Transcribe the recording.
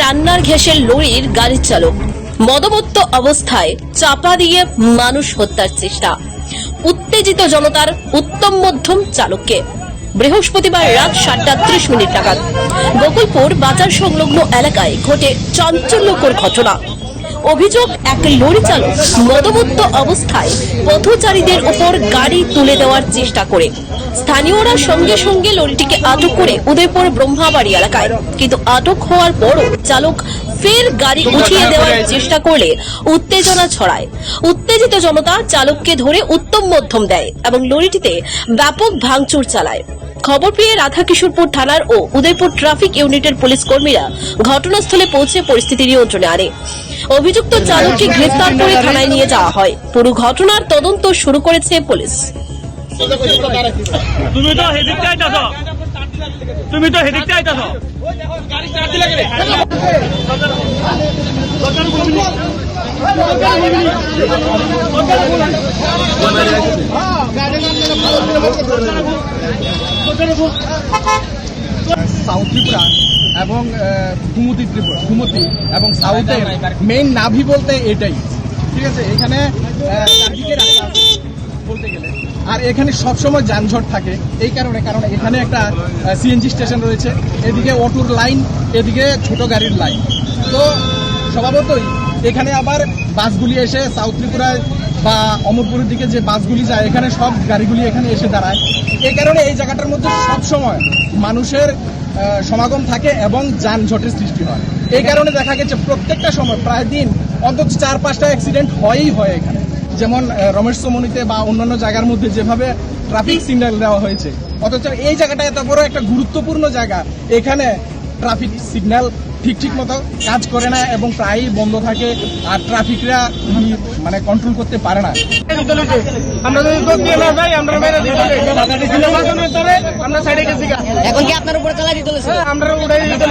রান্নার ঘেসের লরির গাড়ির চালক। মদমত্ত অবস্থায় চাপা দিয়ে মানুষ হত্যার চেষ্টা। উত্তেজিত জনতার উত্তম মধ্যম চালককে। বৃহস্পতিবার রাত সাতটা ত্রিশ মিনিট নাগাদ। গোকুলপুর বাজার সংলগ্ন এলাকায় ঘটে চাঞ্চল্যকর ঘটনা। অভিযোগ এক লরি চালক মদমত্ত অবস্থায় পথচারীদের উপর গাড়ি তুলে দেওয়ার চেষ্টা করে। স্থানীয়রা সঙ্গে সঙ্গে লরিটিকে আটক করে উদয়পুর ব্রহ্মাবাড়ি এলাকায়। কিন্তু আটক হওয়ার পরও চালক ফের গাড়ি উঠিয়ে দেওয়ার চেষ্টা করলে উত্তেজনা ছড়ায়। উত্তেজিত জনতা চালককে ধরে উত্তম মধ্যম দেয় এবং লরিটিতে ব্যাপক ভাঙচুর চালায়। খবর পেয়ে রাধাকিশোরপুর থানার ও উদয়পুর ট্রাফিক ইউনিটের পুলিশ কর্মীরা ঘটনাস্থলে পৌঁছে পরিস্থিতি নিয়ন্ত্রণে আনে। অভিযুক্ত চালককে গ্রেফতার করে থানায় নিয়ে যাওয়া হয়। পুরো ঘটনার তদন্ত শুরু করেছে পুলিশ। তুমি তো হেদিকতে আইতাছ তুমি তো হেদিকতে আইতাছ সাউথ ত্রিপুরা এবং কুমতি ত্রিপুরা কুমতি এবং সাউথের মেইন নাভি বলতে এটাই। ঠিক আছে? এখানে বলতে গেলে। আর এখানে সবসময় যানজট থাকে, এই কারণে, কারণ এখানে একটা সিএনজি স্টেশন রয়েছে। এদিকে অটোর লাইন এদিকে ছোট গাড়ির লাইন তো, স্বভাবতই এখানে আবার বাসগুলি এসে সাউথ ত্রিপুরায় বা অমরপুরের দিকে যে বাসগুলি যায়, এখানে সব গাড়িগুলি এখানে এসে দাঁড়ায়। এই কারণে এই জায়গাটার মধ্যে সব সময় মানুষের সমাগম থাকে এবং যানজটের সৃষ্টি হয়। এই কারণে দেখা গেছে প্রত্যেকটা সময় প্রায় দিন অন্তত চার পাঁচটা অ্যাক্সিডেন্ট হয়ই হয় এখানে। যেমন রমেশ সমনিতে বা অন্যান্য জায়গার মধ্যে যেভাবে ট্রাফিক সিগন্যাল দেওয়া হয়েছে। অথচ এই জায়গাটা এত বড় একটা গুরুত্বপূর্ণ জায়গা। এখানে ট্রাফিক সিগন্যাল ঠিক ঠিক মতো কাজ করে না এবং প্রায়ই বন্ধ থাকে আর ট্রাফিকরা মানে কন্ট্রোল করতে পারে না আমরা যদি যোগ দিয়ে না যাই আমরা মেরে দিতে আমরা সাইডে গেছি গা। এখন কি আপনার উপরে চালাই দিতে আমরা উড়াই দিতে